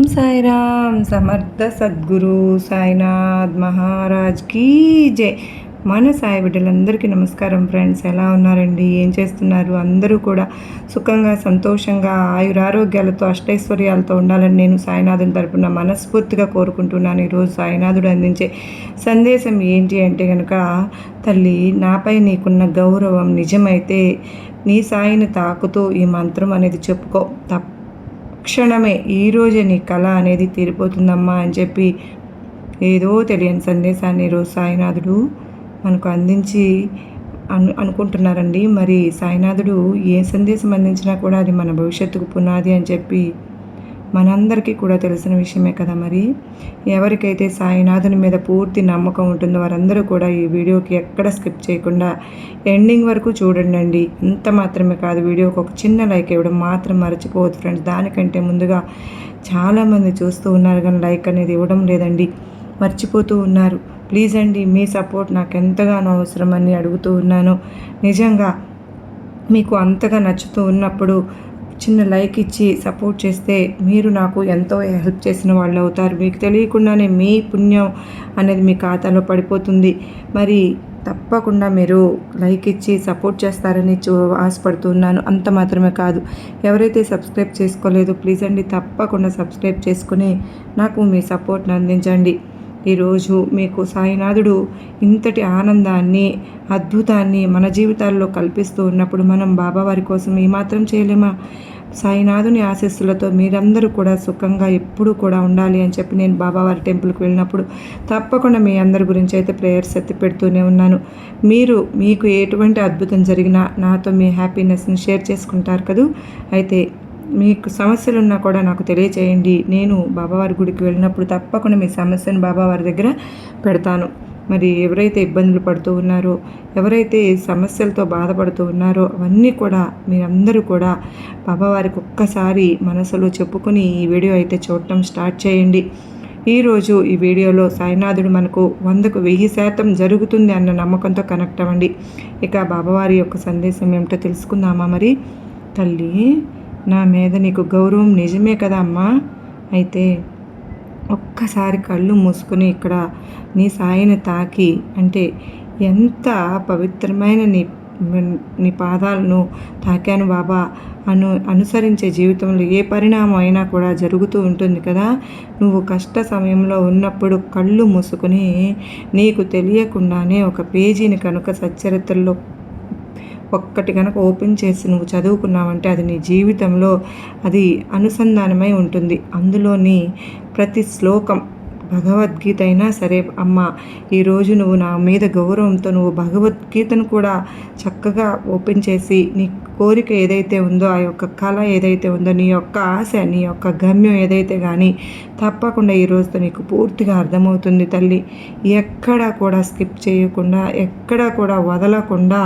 ఓం సాయిరామ్ సమర్థ సద్గురు సాయినాథ్ మహారాజ్ కీ జై. మన సాయి బిడ్డలందరికీ నమస్కారం ఫ్రెండ్స్ ఎలా ఉన్నారండి? ఏం చేస్తున్నారు? అందరూ కూడా సుఖంగా సంతోషంగా ఆయురారోగ్యాలతో అష్టైశ్వర్యాలతో ఉండాలని నేను సాయినాథుని తరపున మనస్ఫూర్తిగా కోరుకుంటున్నాను. ఈరోజు సాయినాథుడు అందించే సందేశం ఏంటి అంటే కనుక తల్లి నాపై నీకున్న గౌరవం నిజమైతే నీ సాయిని తాకుతూ ఈ మంత్రం అనేది చెప్పుకో. తప్ప క్షణమే ఈరోజే నీ కళ అనేది తీరిపోతుందమ్మా అని చెప్పి ఏదో తెలియని సందేశాన్ని ఈరోజు సాయినాథుడు మనకు అందించి అను అనుకుంటున్నారండి. మరి సాయినాథుడు ఏ సందేశం అందించినా కూడా అది మన భవిష్యత్తుకు పునాది అని చెప్పి మనందరికీ కూడా తెలిసిన విషయమే కదా మరి. ఎవరికైతే సాయినాథుని మీద పూర్తి నమ్మకం ఉంటుందో వారందరూ కూడా ఈ వీడియోకి ఎక్కడ స్కిప్ చేయకుండా ఎండింగ్ వరకు చూడండి అండి ఇంత మాత్రమే కాదు వీడియోకి ఒక చిన్న లైక్ ఇవ్వడం మాత్రం మర్చిపోవద్దు ఫ్రెండ్స్. దానికంటే ముందుగా చాలామంది చూస్తూ ఉన్నారు కానీ లైక్ అనేది ఇవ్వడం లేదండి. మర్చిపోతూ ఉన్నారు. ప్లీజ్ అండి మీ సపోర్ట్ నాకు ఎంతగానో అవసరమని అడుగుతూ ఉన్నాను. నిజంగా మీకు అంతగా నచ్చుతూ ఉన్నప్పుడు చిన్న లైక్ ఇచ్చి సపోర్ట్ చేస్తే మీరు నాకు ఎంతో హెల్ప్ చేసిన వాళ్ళు అవుతారు. మీకు తెలియకుండానే మీ పుణ్యం అనేది మీ ఖాతాలో పడిపోతుంది. మరి తప్పకుండా మీరు లైక్ ఇచ్చి సపోర్ట్ చేస్తారని చూ ఆశపడుతున్నాను. అంత మాత్రమే కాదు. ఎవరైతే సబ్స్క్రైబ్ చేసుకోలేదో ప్లీజ్ అండి తప్పకుండా సబ్స్క్రైబ్ చేసుకుని నాకు మీ సపోర్ట్ని అందించండి. ఈరోజు మీకు సాయినాథుడు ఇంతటి ఆనందాన్ని అద్భుతాన్ని మన జీవితాల్లో కల్పిస్తూ ఉన్నప్పుడు మనం బాబావారి కోసం ఏమాత్రం చేయలేమా? సాయినాథుని ఆశీస్సులతో మీరందరూ కూడా సుఖంగా ఎప్పుడూ కూడా ఉండాలి అని చెప్పి నేను బాబావారి టెంపుల్కి వెళ్ళినప్పుడు తప్పకుండా మీ అందరి గురించి అయితే ప్రేయర్స్ ఎత్తి పెడుతూనే ఉన్నాను. మీరు మీకు ఎటువంటి అద్భుతం జరిగినా నాతో మీ హ్యాపీనెస్ని షేర్ చేసుకుంటారు కదూ? అయితే మీకు సమస్యలు ఉన్నా కూడా నాకు తెలియచేయండి. నేను బాబావారి గుడికి వెళ్ళినప్పుడు తప్పకుండా మీ సమస్యను బాబావారి దగ్గర పెడతాను. మరి ఎవరైతే ఇబ్బందులు పడుతూ ఉన్నారో ఎవరైతే సమస్యలతో బాధపడుతూ ఉన్నారో అవన్నీ కూడా మీరందరూ కూడా బాబావారికి ఒక్కసారి మనసులో చెప్పుకొని ఈ వీడియో అయితే చూడటం స్టార్ట్ చేయండి. ఈరోజు ఈ వీడియోలో సాయినాథుడు మనకు వందకు వెయ్యి శాతం జరుగుతుంది అన్న నమ్మకంతో కనెక్ట్ అవ్వండి. ఇక బాబావారి యొక్క సందేశం ఏమిటో తెలుసుకుందామా మరి? తల్లి! నా మీద నీకు గౌరవం నిజమే కదా అమ్మా? అయితే ఒక్కసారి కళ్ళు మూసుకుని ఇక్కడ నీ సాయిని తాకి. అంటే ఎంత పవిత్రమైన నీ నీ పాదాలను తాకాను బాబా. అను అనుసరించే జీవితంలో ఏ పరిణామం అయినా కూడా జరుగుతూ ఉంటుంది కదా. నువ్వు కష్ట సమయంలో ఉన్నప్పుడు కళ్ళు మూసుకుని నీకు తెలియకుండానే ఒక పేజీని కనుక సచ్చరిత్రలో ఒక్కటి కనుక ఓపెన్ చేసి నువ్వు చదువుకున్నావంటే అది నీ జీవితంలో అది అనుసంధానమై ఉంటుంది. అందులోని ప్రతి శ్లోకం భగవద్గీత అయినా సరే అమ్మ ఈరోజు నువ్వు నా మీద గౌరవంతో నువ్వు భగవద్గీతను కూడా చక్కగా ఓపెన్ చేసి నీ కోరిక ఏదైతే ఉందో ఆ యొక్క కళ ఏదైతే ఉందో నీ యొక్క ఆశ నీ యొక్క గమ్యం ఏదైతే కానీ తప్పకుండా ఈ రోజుతో నీకు పూర్తిగా అర్థమవుతుంది తల్లి. ఎక్కడా కూడా స్కిప్ చేయకుండా ఎక్కడా కూడా వదలకుండా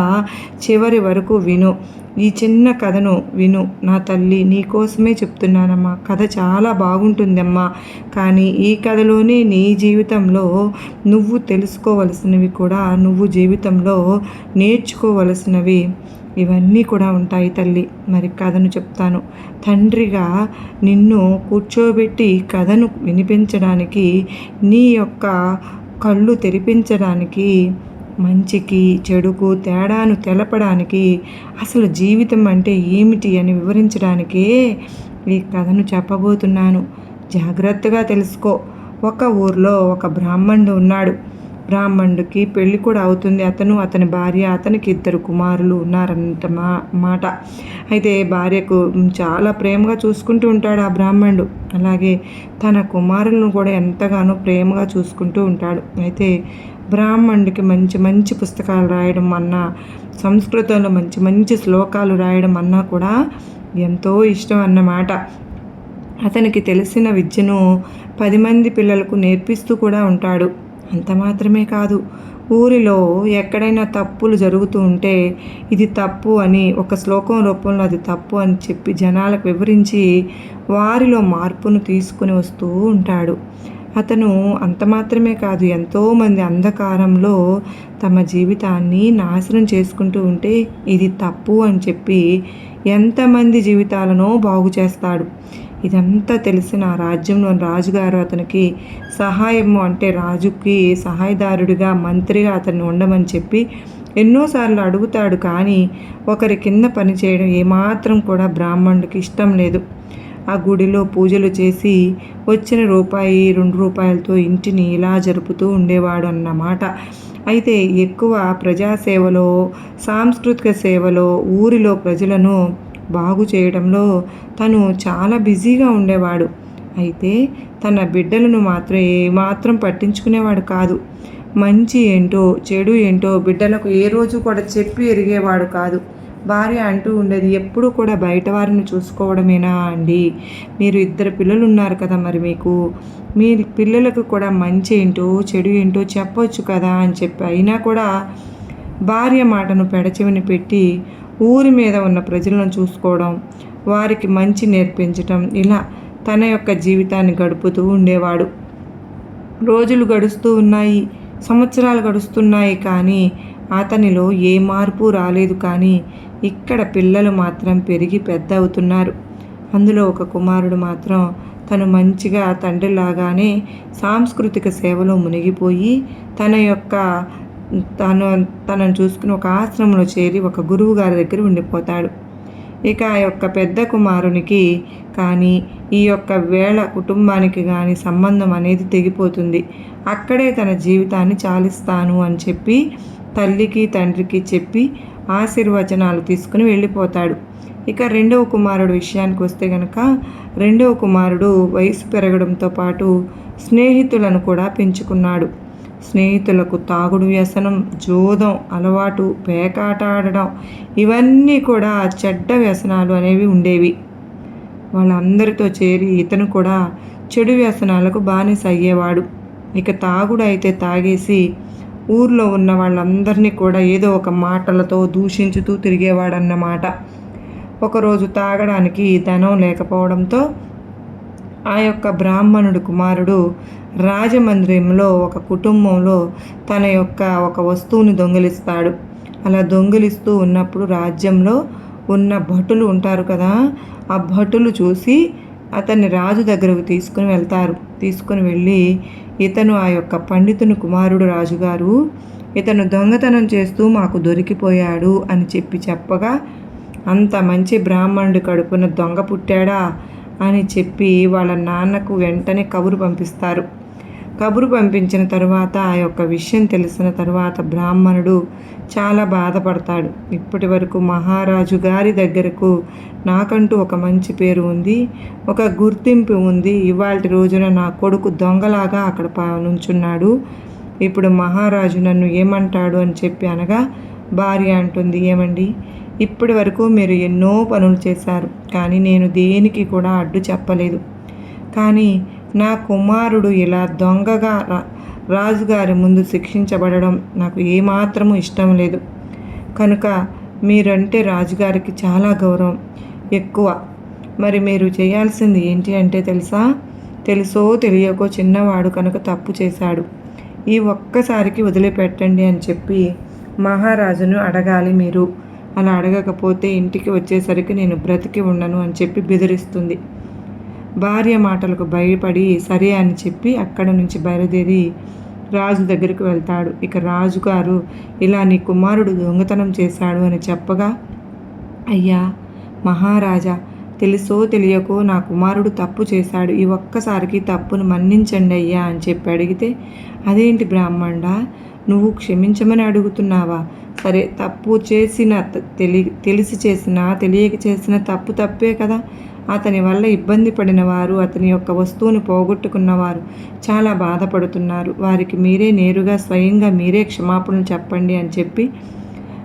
చివరి వరకు విను. ఈ చిన్న కథను విను. నా తల్లి నీకోసమే చెప్తున్నానమ్మా. కథ చాలా బాగుంటుందమ్మా. కానీ ఈ కథలోనే నీ జీవితంలో నువ్వు తెలుసుకోవలసినవి కూడా నువ్వు జీవితంలో నేర్చుకోవలసినవి. ఇవన్నీ కూడా ఉంటాయి తల్లి. మరి కథను చెప్తాను. తండ్రిగా నిన్ను కూర్చోబెట్టి కథను వినిపించడానికి నీ యొక్క కళ్ళు తెరిపించడానికి మంచికి చెడుకు తేడాను తెలపడానికి అసలు జీవితం అంటే ఏమిటి అని వివరించడానికే ఈ కథను చెప్పబోతున్నాను. జాగ్రత్తగా తెలుసుకో. ఒక ఊర్లో ఒక బ్రాహ్మణుడు ఉన్నాడు. బ్రాహ్మణుడికి పెళ్ళి కూడా అవుతుంది. అతను అతని భార్య అతనికి ఇద్దరు కుమారులు ఉన్నారంట మా మాట. అయితే భార్యకు చాలా ప్రేమగా చూసుకుంటూ ఉంటాడు ఆ బ్రాహ్మణుడు. అలాగే తన కుమారులను కూడా ఎంతగానో ప్రేమగా చూసుకుంటూ ఉంటాడు. అయితే బ్రాహ్మణుడికి మంచి మంచి పుస్తకాలు రాయడం అన్నా సంస్కృతంలో మంచి మంచి శ్లోకాలు రాయడం అన్నా కూడా ఎంతో ఇష్టం అన్నమాట. అతనికి తెలిసిన విద్యను పది మంది పిల్లలకు నేర్పిస్తూ కూడా ఉంటాడు. అంత మాత్రమే కాదు ఊరిలో ఎక్కడైనా తప్పులు జరుగుతూ ఉంటే ఇది తప్పు అని ఒక శ్లోకం రూపంలో అది తప్పు అని చెప్పి జనాలకు వివరించి వారిలో మార్పును తీసుకుని వస్తూ ఉంటాడు. అతను అంత మాత్రమే కాదు ఎంతోమంది అంధకారంలో తమ జీవితాన్ని నాశనం చేసుకుంటూ ఉంటే ఇది తప్పు అని చెప్పి ఎంతమంది జీవితాలను బాగు చేస్తాడు. ఇదంతా తెలిసిన రాజ్యంలోని రాజుగారు అతనికి సహాయము అంటే రాజుకి సహాయదారుడిగా మంత్రిగా అతన్ని ఉండమని చెప్పి ఎన్నోసార్లు అడుగుతాడు. కానీ ఒకరి కింద పనిచేయడం ఏమాత్రం కూడా బ్రాహ్మణుడికి ఇష్టం లేదు. ఆ గుడిలో పూజలు చేసి వచ్చిన రూపాయి రెండు రూపాయలతో ఇంటిని ఇలా జరుపుతూ ఉండేవాడు అన్నమాట అయితే ఎక్కువ ప్రజాసేవలో సాంస్కృతిక సేవలో ఊరిలో ప్రజలను బాగు చేయడంలో తను చాలా బిజీగా ఉండేవాడు. అయితే తన బిడ్డలను మాత్రం ఏమాత్రం పట్టించుకునేవాడు కాదు. మంచి ఏంటో చెడు ఏంటో బిడ్డలకు ఏ రోజు కూడా చెప్పి ఎరిగేవాడు కాదు. భార్య అంటూ ఉండేది ఎప్పుడు కూడా బయట వారిని చూసుకోవడమేనా అండి? మీరు ఇద్దరు పిల్లలు ఉన్నారు కదా మరి మీకు. మీ పిల్లలకు కూడా మంచి ఏంటో చెడు ఏంటో చెప్పొచ్చు కదా అని చెప్పి అయినా కూడా భార్య మాటను పెడచెవిని పెట్టి ఊరి మీద ఉన్న ప్రజలను చూసుకోవడం వారికి మంచి నేర్పించటం ఇలా తన యొక్క జీవితాన్ని గడుపుతూ ఉండేవాడు. రోజులు గడుస్తూ ఉన్నాయి సంవత్సరాలు గడుస్తున్నాయి కానీ అతనిలో ఏ మార్పు రాలేదు కానీ ఇక్కడ పిల్లలు మాత్రం పెరిగి పెద్ద అవుతున్నారు అందులో ఒక కుమారుడు మాత్రం తను మంచిగా తండ్రిలాగానే సాంస్కృతిక సేవలో మునిగిపోయి తన యొక్క తను తనను చూసుకుని ఒక ఆశ్రమంలో చేరి ఒక గురువు గారి దగ్గర ఉండిపోతాడు. ఇక ఆ యొక్క పెద్ద కుమారునికి కానీ ఈ యొక్క వేళ కుటుంబానికి కానీ సంబంధం అనేది తెగిపోతుంది. అక్కడే తన జీవితాన్ని చాలిస్తాను అని చెప్పి తల్లికి తండ్రికి చెప్పి ఆశీర్వచనాలు తీసుకుని వెళ్ళిపోతాడు. ఇక రెండవ కుమారుడు విషయానికి వస్తే గనక రెండవ కుమారుడు వయసు పెరగడంతో పాటు స్నేహితులను కూడా పెంచుకున్నాడు. స్నేహితులకు తాగుడు వ్యసనం జోదం అలవాటు పేకాట ఆడడం ఇవన్నీ కూడా చెడ్డ వ్యసనాలు అనేవి ఉండేవి. వాళ్ళందరితో చేరి ఇతను కూడా చెడు వ్యసనాలకు బానిస అయ్యేవాడు ఇక తాగుడు అయితే తాగేసి ఊర్లో ఉన్న వాళ్ళందరినీ కూడా ఏదో ఒక మాటలతో దూషించుతూ తిరిగేవాడన్నమాట. ఒకరోజు తాగడానికి ధనం లేకపోవడంతో ఆ యొక్క బ్రాహ్మణుడు కుమారుడు రాజమందిరంలో ఒక కుటుంబంలో తన యొక్క ఒక వస్తువుని దొంగిలిస్తాడు. అలా దొంగిలిస్తూ ఉన్నప్పుడు రాజ్యంలో ఉన్న భటులు ఉంటారు కదా ఆ భటులు చూసి అతన్ని రాజు దగ్గరకు తీసుకుని వెళ్తారు. తీసుకుని వెళ్ళి ఇతను ఆ యొక్క పండితుని కుమారుడు రాజుగారు ఇతను దొంగతనం చేస్తూ మాకు దొరికిపోయాడు అని చెప్పి చెప్పగా అంత మంచి బ్రాహ్మణుడి కడుపున దొంగ పుట్టాడా అని చెప్పి వాళ్ళ నాన్నకు వెంటనే కబురు పంపిస్తారు. కబురు పంపించిన తరువాత ఆ యొక్క విషయం తెలిసిన తరువాత బ్రాహ్మణుడు చాలా బాధపడతాడు. ఇప్పటి వరకు మహారాజు గారి దగ్గరకు నాకంటూ ఒక మంచి పేరు ఉంది ఒక గుర్తింపు ఉంది. ఇవాళ రోజున నా కొడుకు దొంగలాగా అక్కడ నుంచున్నాడు. ఇప్పుడు మహారాజు నన్ను ఏమంటాడు అని చెప్పి అనగా భార్య అంటుంది ఏమండి ఇప్పటి వరకు మీరు ఎన్నో పనులు చేశారు కానీ నేను దేనికి కూడా అడ్డు చెప్పలేదు. కానీ నా కుమారుడు ఇలా దొంగగా రాజుగారి ముందు శిక్షించబడడం నాకు ఏమాత్రము ఇష్టం లేదు. కనుక మీరంటే రాజుగారికి చాలా గౌరవం ఎక్కువ. మరి మీరు చేయాల్సింది ఏంటి అంటే తెలుసా? తెలుసో తెలియకో చిన్నవాడు కనుక తప్పు చేశాడు ఈ ఒక్కసారికి వదిలిపెట్టండి అని చెప్పి మహారాజును అడగాలి మీరు. అలా అడగకపోతే ఇంటికి వచ్చేసరికి నేను బ్రతికి ఉండను అని చెప్పి బెదిరిస్తుంది. భార్య మాటలకు భయపడి సరే అని చెప్పి అక్కడ నుంచి బయలుదేరి రాజు దగ్గరికి వెళ్తాడు. ఇక రాజుగారు ఇలా నీ కుమారుడు దొంగతనం చేశాడు అని చెప్పగా అయ్యా మహారాజా తెలుసో తెలియకో నా కుమారుడు తప్పు చేశాడు. ఈ ఒక్కసారికి తప్పును మన్నించండి అయ్యా అని చెప్పి అడిగితే అదేంటి బ్రాహ్మణ నువ్వు క్షమించమని అడుగుతున్నావా? సరే తప్పు చేసిన తెలి తెలిసి చేసిన తెలియక చేసిన తప్పు తప్పే కదా. అతని వల్ల ఇబ్బంది పడిన వారు అతని యొక్క వస్తువుని పోగొట్టుకున్నవారు చాలా బాధపడుతున్నారు. వారికి మీరే నేరుగా స్వయంగా మీరే క్షమాపణలు చెప్పండి అని చెప్పి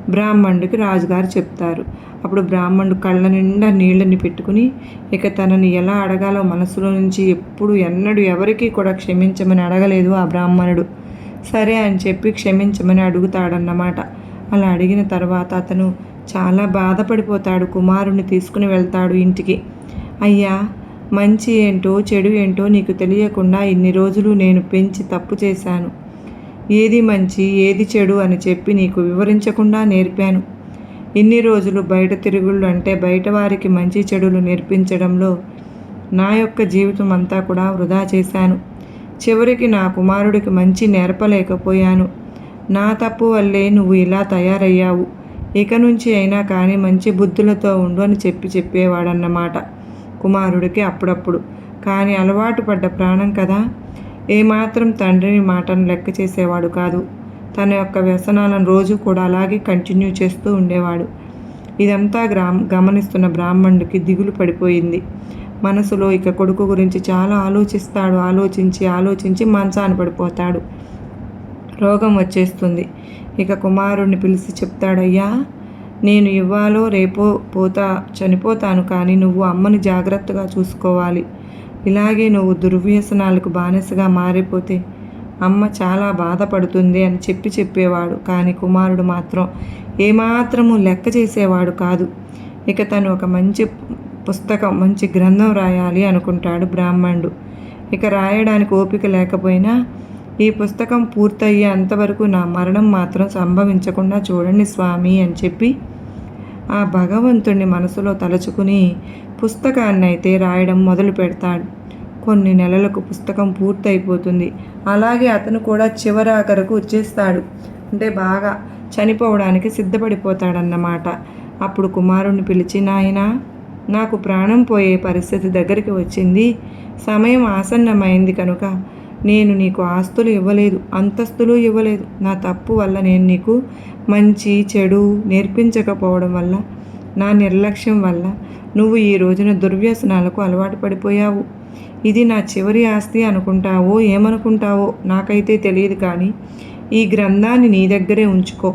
బ్రాహ్మణుడికి రాజుగారు చెప్తారు. అప్పుడు బ్రాహ్మణుడు కళ్ళ నిండా నీళ్ళని పెట్టుకుని ఇక తనని ఎలా అడగాలో మనసులో నుంచి ఎప్పుడు ఎన్నడూ ఎవరికీ కూడా క్షమించమని అడగలేదు ఆ బ్రాహ్మణుడు. సరే అని చెప్పి క్షమించమని అడుగుతాడన్నమాట. అలా అడిగిన తర్వాత అతను చాలా బాధపడిపోతాడు. కుమారుణ్ణి తీసుకుని వెళ్తాడు ఇంటికి. అయ్యా మంచి ఏంటో చెడు ఏంటో నీకు తెలియకుండా ఇన్ని రోజులు నేను పెంచి తప్పు చేశాను. ఏది మంచి ఏది చెడు అని చెప్పి నీకు వివరించకుండా నేర్పాను. ఇన్ని రోజులు బయట తిరుగుళ్ళు అంటే బయట వారికి మంచి చెడులు నేర్పించడంలో నా యొక్క జీవితం అంతా కూడా వృధా చేశాను. చివరికి నా కుమారుడికి మంచి నేర్పలేకపోయాను. నా తప్పు వల్లే నువ్వు ఇలా తయారయ్యావు. ఇక నుంచి అయినా కానీ మంచి బుద్ధులతో ఉండు అని చెప్పి చెప్పేవాడన్నమాట కుమారుడికి అప్పుడప్పుడు. కానీ అలవాటు పడ్డ ప్రాణం కదా. ఏమాత్రం తండ్రిని మాటను లెక్క చేసేవాడు కాదు. తన యొక్క వ్యసనాలను రోజు కూడా అలాగే కంటిన్యూ చేస్తూ ఉండేవాడు. ఇదంతా గ్రామ గమనిస్తున్న బ్రాహ్మణుడికి దిగులు పడిపోయింది. మనసులో ఇక కొడుకు గురించి చాలా ఆలోచిస్తాడు ఆలోచించి ఆలోచించి మంచాన పడిపోతాడు. రోగం వచ్చేస్తుంది. ఇక కుమారుడిని పిలిచి చెప్తాడయ్యా నేను ఇవ్వాలో రేపో పోతా చనిపోతాను కానీ నువ్వు అమ్మని జాగ్రత్తగా చూసుకోవాలి. ఇలాగే నువ్వు దుర్వ్యసనాలకు బానిసగా మారిపోతే అమ్మ చాలా బాధపడుతుంది అని చెప్పి చెప్పేవాడు. కానీ కుమారుడు మాత్రం ఏమాత్రము లెక్క చేసేవాడు కాదు. ఇక తను ఒక మంచి పుస్తకం మంచి గ్రంథం రాయాలి అనుకుంటాడు బ్రాహ్మణుడు. ఇక రాయడానికి ఓపిక లేకపోయినా ఈ పుస్తకం పూర్తయ్యే అంతవరకు నా మరణం మాత్రం సంభవించకుండా చూడండి స్వామి అని చెప్పి ఆ భగవంతుణ్ణి మనసులో తలుచుకుని పుస్తకాన్ని అయితే రాయడం మొదలు పెడతాడు. కొన్ని నెలలకు పుస్తకం పూర్తయిపోతుంది. అలాగే అతను కూడా చివరాఖరకు వచ్చేస్తాడు. అంటే బాగా చనిపోవడానికి సిద్ధపడిపోతాడన్నమాట. అప్పుడు కుమారుణ్ణి పిలిచి నాయన నాకు ప్రాణం పోయే పరిస్థితి దగ్గరికి వచ్చింది. సమయం ఆసన్నమైంది కనుక నేను నీకు ఆస్తులు ఇవ్వలేదు అంతస్తులు ఇవ్వలేదు. నా తప్పు వల్ల నేను నీకు మంచి చెడు నేర్పించకపోవడం వల్ల నా నిర్లక్ష్యం వల్ల నువ్వు ఈ రోజున దుర్వ్యసనాలకు అలవాటు పడిపోయావు. ఇది నా చివరి ఆస్తి అనుకుంటావో ఏమనుకుంటావో నాకైతే తెలియదు కానీ ఈ గ్రంథాన్ని నీ దగ్గరే ఉంచుకో.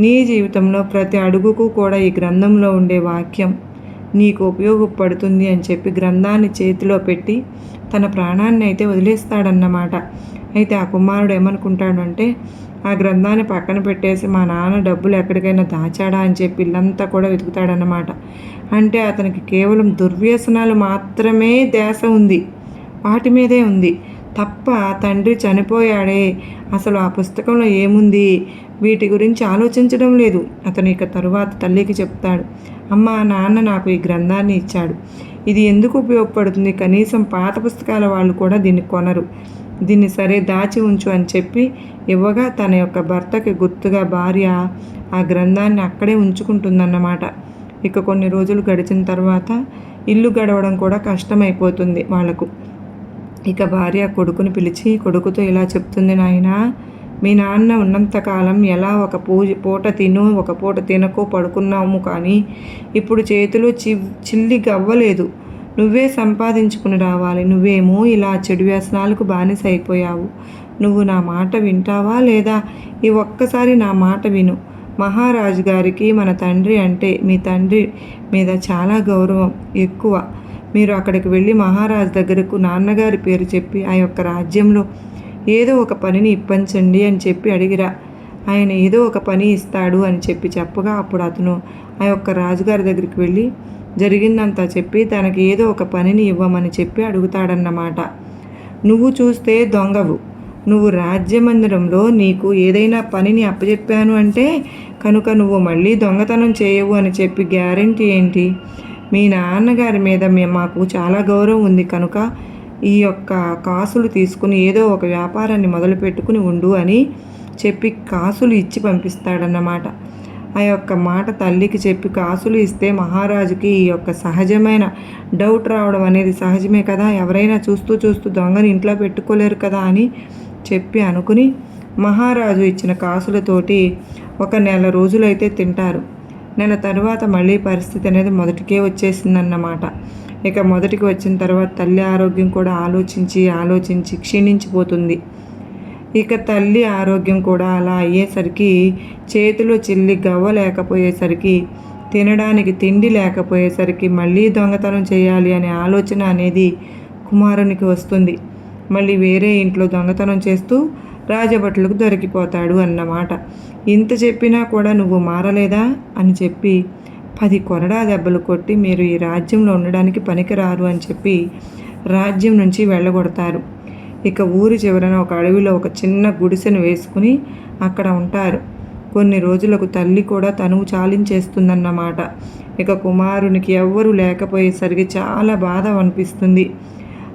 నీ జీవితంలో ప్రతి అడుగుకు కూడా ఈ గ్రంథంలో ఉండే వాక్యం నీకు ఉపయోగపడుతుంది అని చెప్పి గ్రంథాన్ని చేతిలో పెట్టి తన ప్రాణాన్ని అయితే వదిలేస్తాడన్నమాట. అయితే ఆ కుమారుడు ఏమనుకుంటాడంటే ఆ గ్రంథాన్ని పక్కన పెట్టేసి మా నాన్న డబ్బులు ఎక్కడికైనా దాచాడా? అని చెప్పి ఇల్లంతా కూడా వెతుకుతాడన్నమాట. అంటే అతనికి కేవలం దుర్వ్యసనాలు మాత్రమే ధ్యాస ఉంది. వాటి మీదే ఉంది. తప్ప తండ్రి చనిపోయాడే. అసలు ఆ పుస్తకంలో ఏముంది? వీటి గురించి ఆలోచించడం లేదు. అతను ఇక తరువాత తల్లికి చెప్తాడు. అమ్మ నాన్న నాకు ఈ గ్రంథాన్ని ఇచ్చాడు. ఇది ఎందుకు ఉపయోగపడుతుంది? కనీసం పాత పుస్తకాల వాళ్ళు కూడా దీన్ని కొనరు. దీన్ని సరే దాచి ఉంచు అని చెప్పి ఇవ్వగా తన యొక్క భర్తకి గుర్తుగా భార్య ఆ గ్రంథాన్ని అక్కడే ఉంచుకుంటుందన్నమాట. ఇక కొన్ని రోజులు గడిచిన తర్వాత ఇల్లు గడవడం కూడా కష్టమైపోతుంది వాళ్ళకు ఇక భార్య కొడుకుని పిలిచి కొడుకుతో ఇలా చెప్తుంది నాయనా మీ నాన్న ఉన్నంతకాలం ఎలా ఒక పూజ పూట తిను ఒక పూట తినకో పడుకున్నాము కానీ ఇప్పుడు చేతిలో చి చిల్లి గవ్వలేదు. నువ్వే సంపాదించుకుని రావాలి. నువ్వేమో ఇలా చెడు వ్యసనాలకు బానిస అయిపోయావు నువ్వు నా మాట వింటావా లేదా? ఈ ఒక్కసారి నా మాట విను. మహారాజు గారికి మన తండ్రి అంటే మీ తండ్రి మీద చాలా గౌరవం ఎక్కువ. మీరు అక్కడికి వెళ్ళి మహారాజు దగ్గరకు నాన్నగారి పేరు చెప్పి ఆ యొక్క రాజ్యంలో ఏదో ఒక పనిని ఇప్పించండి అని చెప్పి అడిగిరా. ఆయన ఏదో ఒక పని ఇస్తాడు అని చెప్పి చెప్పగా అప్పుడు అతను ఆ యొక్క రాజుగారి దగ్గరికి వెళ్ళి జరిగిందంతా చెప్పి తనకి ఏదో ఒక పనిని ఇవ్వమని చెప్పి అడుగుతాడన్నమాట. నువ్వు చూస్తే దొంగవు. నువ్వు రాజ్యమందిరంలో నీకు ఏదైనా పనిని అప్పచెప్పాను అంటే కనుక నువ్వు మళ్ళీ దొంగతనం చేయవు అని చెప్పి గ్యారంటీ ఏంటి? మీ నాన్నగారి మీద మేము మాకు చాలా గౌరవం ఉంది కనుక ఈ యొక్క కాసులు తీసుకుని ఏదో ఒక వ్యాపారాన్ని మొదలుపెట్టుకుని ఉండు అని చెప్పి కాసులు ఇచ్చి పంపిస్తాడన్నమాట. ఆ యొక్క మాట తల్లికి చెప్పి కాసులు ఇస్తే మహారాజుకి ఈ యొక్క సహజమైన డౌట్ రావడం అనేది సహజమే కదా? ఎవరైనా చూస్తూ చూస్తూ దొంగని ఇంట్లో పెట్టుకోలేరు కదా అని చెప్పి అనుకుని మహారాజు ఇచ్చిన కాసులతోటి ఒక నెల రోజులైతే తింటారు. నెల తర్వాత మళ్ళీ పరిస్థితి అనేది మొదటికే వచ్చేసిందన్నమాట. ఇక మొదటికి వచ్చిన తర్వాత తల్లి ఆరోగ్యం కూడా ఆలోచించి ఆలోచించి క్షీణించిపోతుంది. ఇక తల్లి ఆరోగ్యం కూడా అలా అయ్యేసరికి చేతిలో చిల్లి గవ్వ లేకపోయేసరికి తినడానికి తిండి లేకపోయేసరికి మళ్ళీ దొంగతనం చేయాలి అనే ఆలోచన అనేది కుమారునికి వస్తుంది. మళ్ళీ వేరే ఇంట్లో దొంగతనం చేస్తూ రాజభట్లకు దొరికిపోతాడు అన్నమాట. ఇంత చెప్పినా కూడా నువ్వు మారలేదా అని చెప్పి పది కొరడా దెబ్బలు కొట్టి మీరు ఈ రాజ్యంలో ఉండడానికి పనికిరారు అని చెప్పి రాజ్యం నుంచి వెళ్ళగొడతారు. ఇక ఊరి చివరన ఒక అడవిలో ఒక చిన్న గుడిసెను వేసుకుని అక్కడ ఉంటారు. కొన్ని రోజులకు తల్లి కూడా తనువు చాలించేస్తుందన్నమాట. ఇక కుమారునికి ఎవ్వరూ లేకపోయేసరికి చాలా బాధ అనిపిస్తుంది.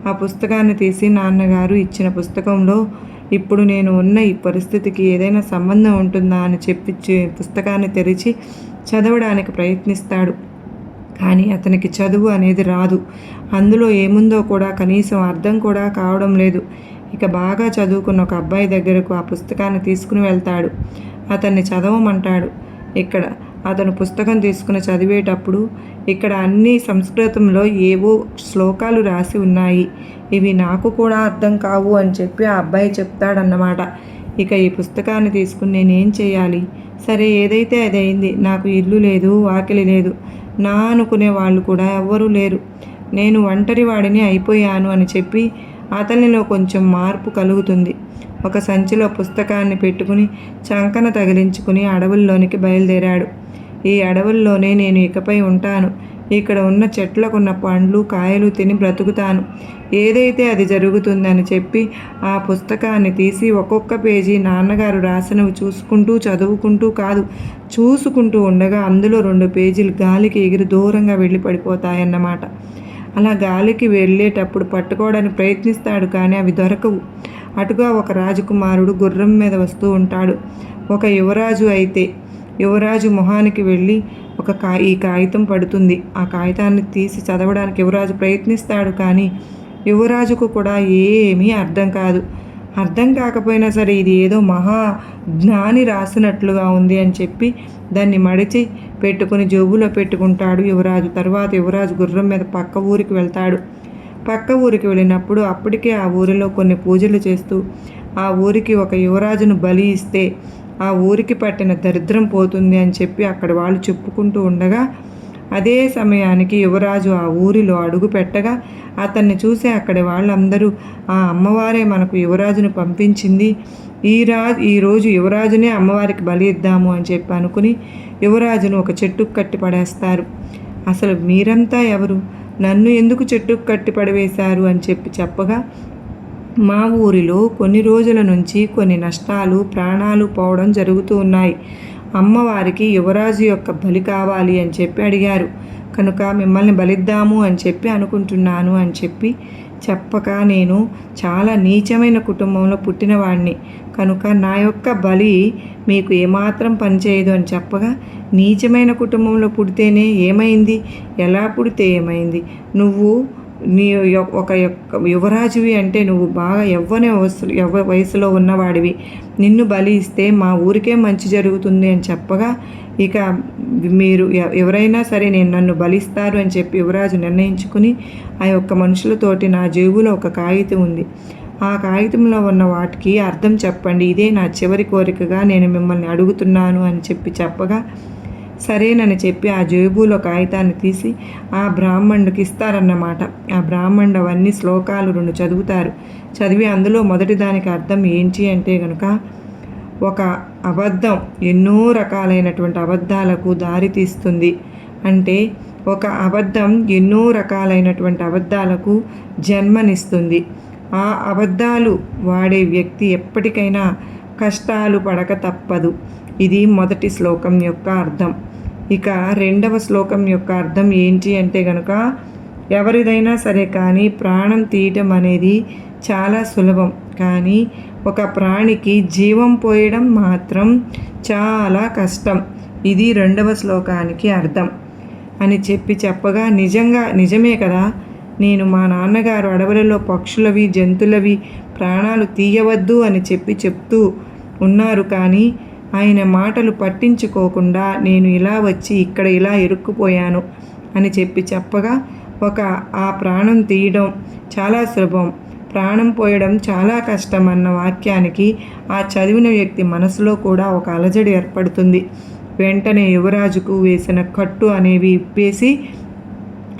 ఆ పుస్తకాన్ని తీసి నాన్నగారు ఇచ్చిన పుస్తకంలో ఇప్పుడు నేను ఉన్న ఈ పరిస్థితికి ఏదైనా సంబంధం ఉంటుందా? అని చెప్పి పుస్తకాన్ని తెరిచి చదవడానికి ప్రయత్నిస్తాడు. కానీ అతనికి చదువు అనేది రాదు. అందులో ఏముందో కూడా కనీసం అర్థం కూడా కావడం లేదు. ఇక బాగా చదువుకున్న ఒక అబ్బాయి దగ్గరకు ఆ పుస్తకాన్ని తీసుకుని వెళ్తాడు. అతన్ని చదవమంటాడు. ఇక్కడ అతను పుస్తకం తీసుకుని చదివేటప్పుడు ఇక్కడ అన్ని సంస్కృతంలో ఏవో శ్లోకాలు రాసి ఉన్నాయి. ఇవి నాకు కూడా అర్థం కావు అని చెప్పి ఆ అబ్బాయి చెప్తాడన్నమాట. ఇక ఈ పుస్తకాన్ని తీసుకుని నేనేం చేయాలి? సరే ఏదైతే అది అయింది నాకు ఇల్లు లేదు వాకిలి లేదు నా అనుకునే వాళ్ళు కూడా ఎవ్వరూ లేరు. నేను ఒంటరి వాడిని అయిపోయాను అని చెప్పి అతనిలో కొంచెం మార్పు కలుగుతుంది. ఒక సంచిలో పుస్తకాన్ని పెట్టుకుని చంకన తగిలించుకుని అడవుల్లోనికి బయలుదేరాడు. ఈ అడవుల్లోనే నేను ఇకపై ఉంటాను. ఇక్కడ ఉన్న చెట్లకున్న పండ్లు కాయలు తిని బ్రతుకుతాను. ఏదైతే అది జరుగుతుందని చెప్పి ఆ పుస్తకాన్ని తీసి ఒక్కొక్క పేజీ నాన్నగారు రాసినవి చూసుకుంటూ చదువుకుంటూ కాదు చూసుకుంటూ ఉండగా అందులో రెండు పేజీలు గాలికి ఎగిరి దూరంగా వెళ్ళి పడిపోతాయన్నమాట అలా గాలికి వెళ్ళేటప్పుడు పట్టుకోవడానికి ప్రయత్నిస్తాడు కానీ అవి దొరకవు. అటుగా ఒక రాజకుమారుడు గుర్రం మీద వస్తూ ఉంటాడు. ఒక యువరాజు అయితే యువరాజు మొహానికి వెళ్ళి ఒక కా ఈ కాగితం పడుతుంది. ఆ కాగితాన్ని తీసి చదవడానికి యువరాజు ప్రయత్నిస్తాడు కానీ యువరాజుకు కూడా ఏమీ అర్థం కాదు. అర్థం కాకపోయినా సరే ఇది ఏదో మహా జ్ఞాని రాసినట్లుగా ఉంది అని చెప్పి దాన్ని మడిచి పెట్టుకుని జోబులో పెట్టుకుంటాడు యువరాజు. తర్వాత యువరాజు గుర్రం మీద పక్క ఊరికి వెళ్తాడు. పక్క ఊరికి వెళ్ళినప్పుడు అప్పటికే ఆ ఊరిలో కొన్ని పూజలు చేస్తూ ఆ ఊరికి ఒక యువరాజును బలి ఇస్తే ఆ ఊరికి పట్టిన దరిద్రం పోతుంది అని చెప్పి అక్కడ వాళ్ళు చెప్పుకుంటూ ఉండగా అదే సమయానికి యువరాజు ఆ ఊరిలో అడుగు పెట్టగా అతన్ని చూసి అక్కడి వాళ్ళందరూ ఆ అమ్మవారే మనకు యువరాజును పంపించింది. ఈ రాజు ఈరోజు యువరాజునే అమ్మవారికి బలి ఇద్దాము అని చెప్పి అనుకుని యువరాజును ఒక చెట్టుకు కట్టి పడేస్తారు. అసలు మీరంతా ఎవరు? నన్ను ఎందుకు చెట్టుకు కట్టి పడవేశారు? అని చెప్పి చెప్పగా మా ఊరిలో కొన్ని రోజుల నుంచి కొన్ని నష్టాలు ప్రాణాలు పోవడం జరుగుతూ ఉన్నాయి. అమ్మవారికి యువరాజు యొక్క బలి కావాలి అని చెప్పి అడిగారు. కనుక మిమ్మల్ని బలిద్దాము అని చెప్పి అనుకుంటున్నాను అని చెప్పి చెప్పక నేను చాలా నీచమైన కుటుంబంలో పుట్టినవాడిని కనుక నా యొక్క బలి మీకు ఏమాత్రం పనిచేయదు అని చెప్పగా నీచమైన కుటుంబంలో పుడితేనే ఏమైంది? ఎలా పుడితే ఏమైంది? నువ్వు నీ ఒక యొక్క యువరాజువి అంటే నువ్వు బాగా ఎవ్వనే వయసు ఎవ వయసులో ఉన్నవాడివి. నిన్ను బలి ఇస్తే మా ఊరికే మంచి జరుగుతుంది అని చెప్పగా ఇక మీరు ఎవరైనా సరే నేను నన్ను బలిస్తారు అని చెప్పి యువరాజు నిర్ణయించుకుని ఆ యొక్క మనుషులతోటి నా జేబులో ఒక కాగితం ఉంది. ఆ కాగితంలో ఉన్న వాటికి అర్థం చెప్పండి. ఇదే నా చివరి కోరికగా నేను మిమ్మల్ని అడుగుతున్నాను అని చెప్పి చెప్పగా సరేనని చెప్పి ఆ జేబులో కాగితాన్ని తీసి ఆ బ్రాహ్మణుడికి ఇస్తారన్నమాట. ఆ బ్రాహ్మణుడు అవన్నీ శ్లోకాలు రెండు చదువుతారు. చదివి అందులో మొదటి దానికి అర్థం ఏంటి అంటే కనుక ఒక అబద్ధం ఎన్నో రకాలైనటువంటి అబద్ధాలకు దారితీస్తుంది అంటే ఒక అబద్ధం ఎన్నో రకాలైనటువంటి అబద్ధాలకు జన్మనిస్తుంది. ఆ అబద్ధాలు వాడే వ్యక్తి ఎప్పటికైనా కష్టాలు పడక తప్పదు. ఇది మొదటి శ్లోకం యొక్క అర్థం. ఇక రెండవ శ్లోకం యొక్క అర్థం ఏంటి అంటే కనుక ఎవరిదైనా సరే కానీ ప్రాణం తీయటం అనేది చాలా సులభం. కానీ ఒక ప్రాణికి జీవం పోయడం మాత్రం చాలా కష్టం. ఇది రెండవ శ్లోకానికి అర్థం. అని చెప్పి చెప్పగా నిజంగా నిజమే కదా నేను మా నాన్నగారు అడవులలో పక్షులవి జంతువులవి ప్రాణాలు తీయవద్దు అని చెప్పి చెప్తూ ఉన్నారు. కానీ ఆయన మాటలు పట్టించుకోకుండా నేను ఇలా వచ్చి ఇక్కడ ఇలా ఇరుక్కుపోయాను అని చెప్పి చెప్పగా ఒక ఆ ప్రాణం తీయడం చాలా సులభం. ప్రాణం పోయడం చాలా కష్టం అన్న వాక్యానికి ఆ చదివిన వ్యక్తి మనసులో కూడా ఒక అలజడి ఏర్పడుతుంది. వెంటనే యువరాజుకు వేసిన కట్టు అనేవి ఇప్పేసి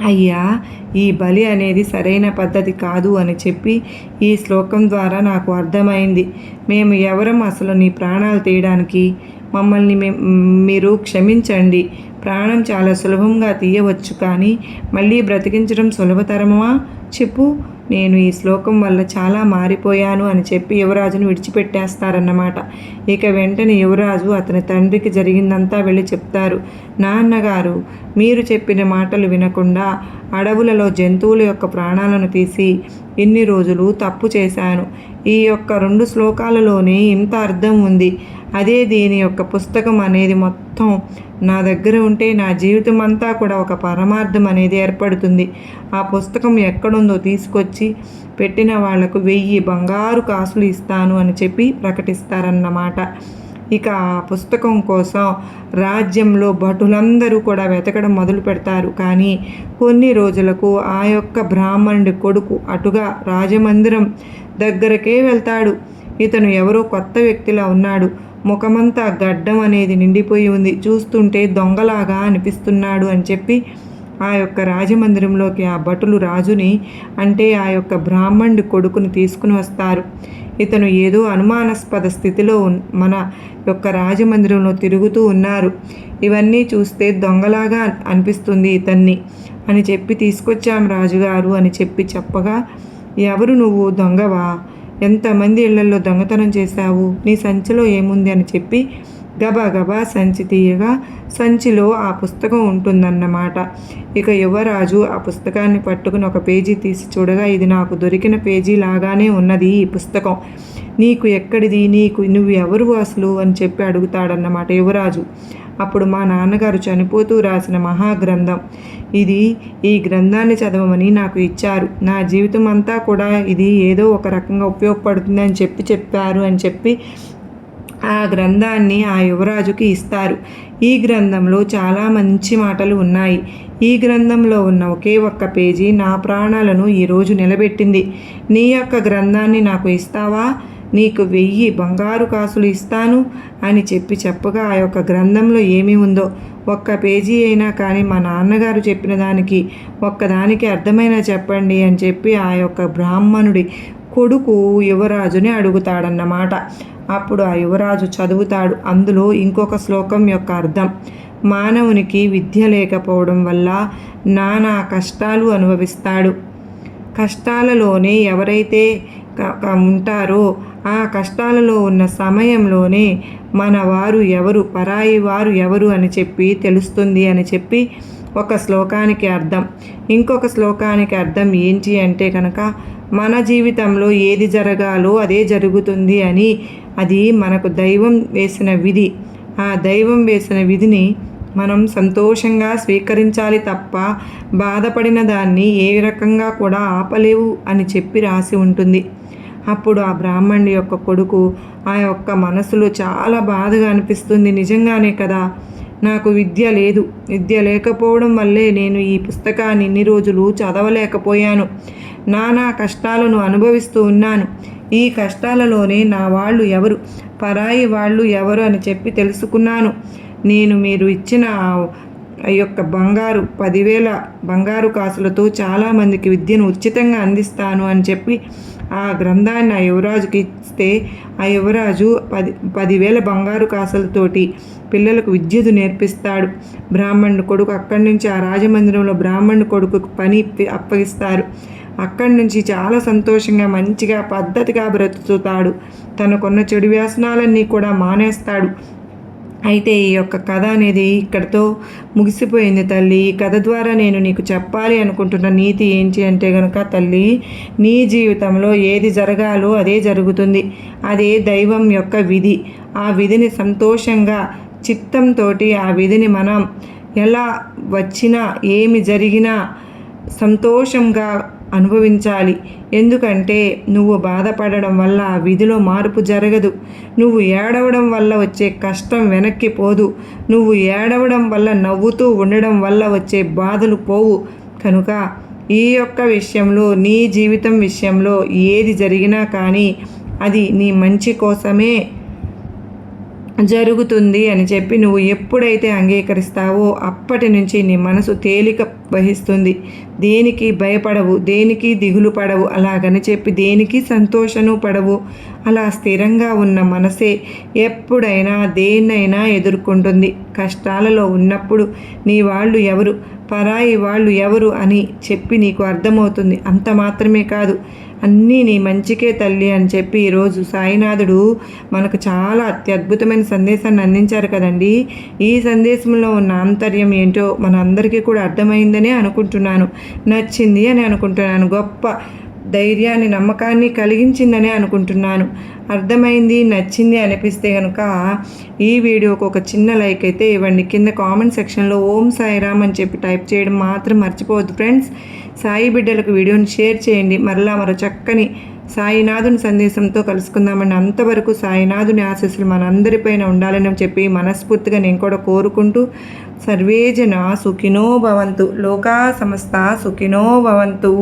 అయ్యా ఈ బలి అనేది సరైన పద్ధతి కాదు అని చెప్పి ఈ శ్లోకం ద్వారా నాకు అర్థమైంది. మేము ఎవరం అసలు నీ ప్రాణాలు తీయడానికి మమ్మల్ని మీరు క్షమించండి. ప్రాణం చాలా సులభంగా తీయవచ్చు కానీ మళ్ళీ బ్రతికించడం సులభతరమా? చెప్పు. నేను ఈ శ్లోకం వల్ల చాలా మారిపోయాను అని చెప్పి యువరాజును విడిచిపెట్టేస్తారన్నమాట. ఇక వెంటనే యువరాజు అతని తండ్రికి జరిగిందంతా వెళ్ళి చెప్తారు. నాన్నగారు మీరు చెప్పిన మాటలు వినకుండా అడవులలో జంతువుల యొక్క ప్రాణాలను తీసి ఇన్ని రోజులు తప్పు చేశాను. ఈ యొక్క రెండు శ్లోకాలలోనే ఇంత అర్థం ఉంది. అదే దీని యొక్క పుస్తకం అనేది మొత్తం నా దగ్గర ఉంటే నా జీవితం అంతా కూడా ఒక పరమార్థం అనేది ఏర్పడుతుంది. ఆ పుస్తకం ఎక్కడుందో తీసుకొచ్చి పెట్టిన వాళ్ళకు వెయ్యి బంగారు కాసులు ఇస్తాను అని చెప్పి ప్రకటిస్తారన్నమాట. ఇక ఆ పుస్తకం కోసం రాజ్యంలో భటులందరూ కూడా వెతకడం మొదలు పెడతారు. కానీ కొన్ని రోజులకు ఆ యొక్క బ్రాహ్మణుడి కొడుకు అటుగా రాజమందిరం దగ్గరకే వెళ్తాడు. ఇతను ఎవరో కొత్త వ్యక్తిలా ఉన్నాడు. ముఖమంతా గడ్డం అనేది నిండిపోయి ఉంది. చూస్తుంటే దొంగలాగా అనిపిస్తున్నాడు అని చెప్పి ఆ యొక్క రాజమందిరంలోకి ఆ భటులు రాజుని అంటే ఆ యొక్క బ్రాహ్మణుడి కొడుకుని తీసుకుని వస్తారు. ఇతను ఏదో అనుమానాస్పద స్థితిలో మన యొక్క రాజమందిరంలో తిరుగుతూ ఉన్నారు. ఇవన్నీ చూస్తే దొంగలాగా అనిపిస్తుంది ఇతన్ని అని చెప్పి తీసుకొచ్చాం రాజుగారు అని చెప్పి చెప్పగా ఎవరు నువ్వు దొంగవా? ఎంతమంది ఇళ్ళలో దొంగతనం చేశావు? నీ సంచిలో ఏముంది? అని చెప్పి గబా గబా సంచి తీయగా సంచిలో ఆ పుస్తకం ఉంటుందన్నమాట. ఇక యువరాజు ఆ పుస్తకాన్ని పట్టుకుని ఒక పేజీ తీసి చూడగా ఇది నాకు దొరికిన పేజీ లాగానే ఉన్నది ఈ పుస్తకం. నీకు ఎక్కడిది? నీకు నువ్వు ఎవరు అసలు? అని చెప్పి అడుగుతాడన్నమాట యువరాజు. అప్పుడు మా నాన్నగారు చనిపోతూ రాసిన మహాగ్రంథం. ఇది ఈ గ్రంథాన్ని చదవమని నాకు ఇచ్చారు. నా జీవితం అంతా కూడా ఇది ఏదో ఒక రకంగా ఉపయోగపడుతుంది అని చెప్పి చెప్పారు అని చెప్పి ఆ గ్రంథాన్ని ఆ యువరాజుకి ఇస్తారు. ఈ గ్రంథంలో చాలా మంచి మాటలు ఉన్నాయి. ఈ గ్రంథంలో ఉన్న ఒకే ఒక్క పేజీ నా ప్రాణాలను ఈరోజు నిలబెట్టింది. నీ యొక్క గ్రంథాన్ని నాకు ఇస్తావా? నీకు వెయ్యి బంగారు కాసులు ఇస్తాను అని చెప్పి చెప్పగా ఆ యొక్క గ్రంథంలో ఏమి ఉందో ఒక్క పేజీ అయినా కానీ మా నాన్నగారు చెప్పిన దానికి ఒక్కదానికి అర్థమైనా చెప్పండి అని చెప్పి ఆ యొక్క బ్రాహ్మణుడి కొడుకు యువరాజుని అడుగుతాడన్నమాట. అప్పుడు ఆ యువరాజు చదువుతాడు. అందులో ఇంకొక శ్లోకం యొక్క అర్థం మానవునికి విద్య లేకపోవడం వల్ల నానా కష్టాలు అనుభవిస్తాడు. కష్టాలలోనే ఎవరైతే ఉంటారో ఆ కష్టాలలో ఉన్న సమయంలోనే మన వారు ఎవరు పరాయి వారు ఎవరు అని చెప్పి తెలుస్తుంది అని చెప్పి ఒక శ్లోకానికి అర్థం. ఇంకొక శ్లోకానికి అర్థం ఏంటి అంటే కనుక మన జీవితంలో ఏది జరగాలో అదే జరుగుతుంది అని అది మనకు దైవం వేసిన విధి. ఆ దైవం వేసిన విధిని మనం సంతోషంగా స్వీకరించాలి తప్ప బాధపడిన దాన్ని ఏ రకంగా కూడా ఆపలేవు అని చెప్పి రాసి ఉంటుంది. అప్పుడు ఆ బ్రాహ్మణుడి యొక్క కొడుకు ఆ యొక్క మనసులో చాలా బాధగా అనిపిస్తుంది. నిజంగానే కదా నాకు విద్య లేదు. విద్య లేకపోవడం వల్లే నేను ఈ పుస్తకాన్ని ఇన్ని రోజులు చదవలేకపోయాను. నానా కష్టాలను అనుభవిస్తూ ఉన్నాను. ఈ కష్టాలలోనే నా వాళ్ళు ఎవరు? పరాయి వాళ్ళు ఎవరు అని చెప్పి తెలుసుకున్నాను. నేను మీరు ఇచ్చిన యొక్క బంగారు పదివేల బంగారు కాసులతో చాలామందికి విద్యను ఉచితంగా అందిస్తాను అని చెప్పి ఆ గ్రంథాన్ని ఆ యువరాజుకి ఇస్తే ఆ యువరాజు పది పదివేల బంగారు కాసులతోటి పిల్లలకు విద్యను నేర్పిస్తాడు. బ్రాహ్మణుడు కొడుకు అక్కడి నుంచి ఆ రాజమందిరంలో బ్రాహ్మణుడు కొడుకు పని అప్పగిస్తారు. అక్కడి నుంచి చాలా సంతోషంగా మంచిగా పద్ధతిగా బ్రతుకుతాడు. తనకున్న చెడు వ్యసనాలన్నీ కూడా మానేస్తాడు. అయితే ఈ యొక్క కథ అనేది ఇక్కడితో ముగిసిపోయింది తల్లి. ఈ కథ ద్వారా నేను నీకు చెప్పాలి అనుకుంటున్న నీతి ఏంటి అంటే కనుక తల్లి నీ జీవితంలో ఏది జరగాలో అదే జరుగుతుంది. అదే దైవం యొక్క విధి. ఆ విధిని సంతోషంగా చిత్తంతో ఆ విధిని మనం ఎలా వచ్చినా ఏమి జరిగినా సంతోషంగా అనుభవించాలి. ఎందుకంటే నువ్వు బాధపడడం వల్ల విధిలో మార్పు జరగదు. నువ్వు ఏడవడం వల్ల వచ్చే కష్టం వెనక్కి పోదు. నువ్వు ఏడవడం వల్ల నవ్వుతూ ఉండడం వల్ల వచ్చే బాధలు పోవు. కనుక ఈ యొక్క విషయంలో నీ జీవితం విషయంలో ఏది జరిగినా కానీ అది నీ మంచి కోసమే. జరుగుతుంది అని చెప్పి నువ్వు ఎప్పుడైతే అంగీకరిస్తావో అప్పటి నుంచి నీ మనసు తేలిక వహిస్తుంది. దేనికి భయపడవు దేనికి దిగులు పడవు అలాగని చెప్పి దేనికి సంతోషను పడవు. అలా స్థిరంగా ఉన్న మనసే ఎప్పుడైనా దేన్నైనా ఎదుర్కొంటుంది. కష్టాలలో ఉన్నప్పుడు నీ వాళ్ళు ఎవరు? పరాయి వాళ్ళు ఎవరు అని చెప్పి నీకు అర్థమవుతుంది. అంత మాత్రమే కాదు. అన్నీ నీ మంచికే తల్లి అని చెప్పి ఈరోజు సాయినాథుడు మనకు చాలా అత్యద్భుతమైన సందేశాన్ని అందించారు కదండి. ఈ సందేశంలో ఉన్న ఆంతర్యం ఏంటో మన అందరికీ కూడా అర్థమైందని అనుకుంటున్నాను. నచ్చింది అని అనుకుంటున్నాను. గొప్ప ధైర్యాన్ని నమ్మకాన్ని కలిగించిందని అనుకుంటున్నాను. అర్థమైంది? నచ్చింది అనిపిస్తే కనుక ఈ వీడియోకి ఒక చిన్న లైక్ అయితే ఇవ్వండి. కింద కామెంట్ సెక్షన్లో ఓం సాయిరామ్ అని చెప్పి టైప్ చేయడం మాత్రం మర్చిపోవద్దు ఫ్రెండ్స్. సాయి బిడ్డలకు వీడియోని షేర్ చేయండి. మరలా మరో చక్కని సాయినాథుని సందేశంతో కలుసుకుందామని అంతవరకు సాయినాథుని ఆశీస్సులు మనందరిపైన ఉండాలని చెప్పి మనస్ఫూర్తిగా నేను కూడా కోరుకుంటూ సర్వేజన సుఖినో భవంతు. లోకా సమస్త సుఖినో భవంతు.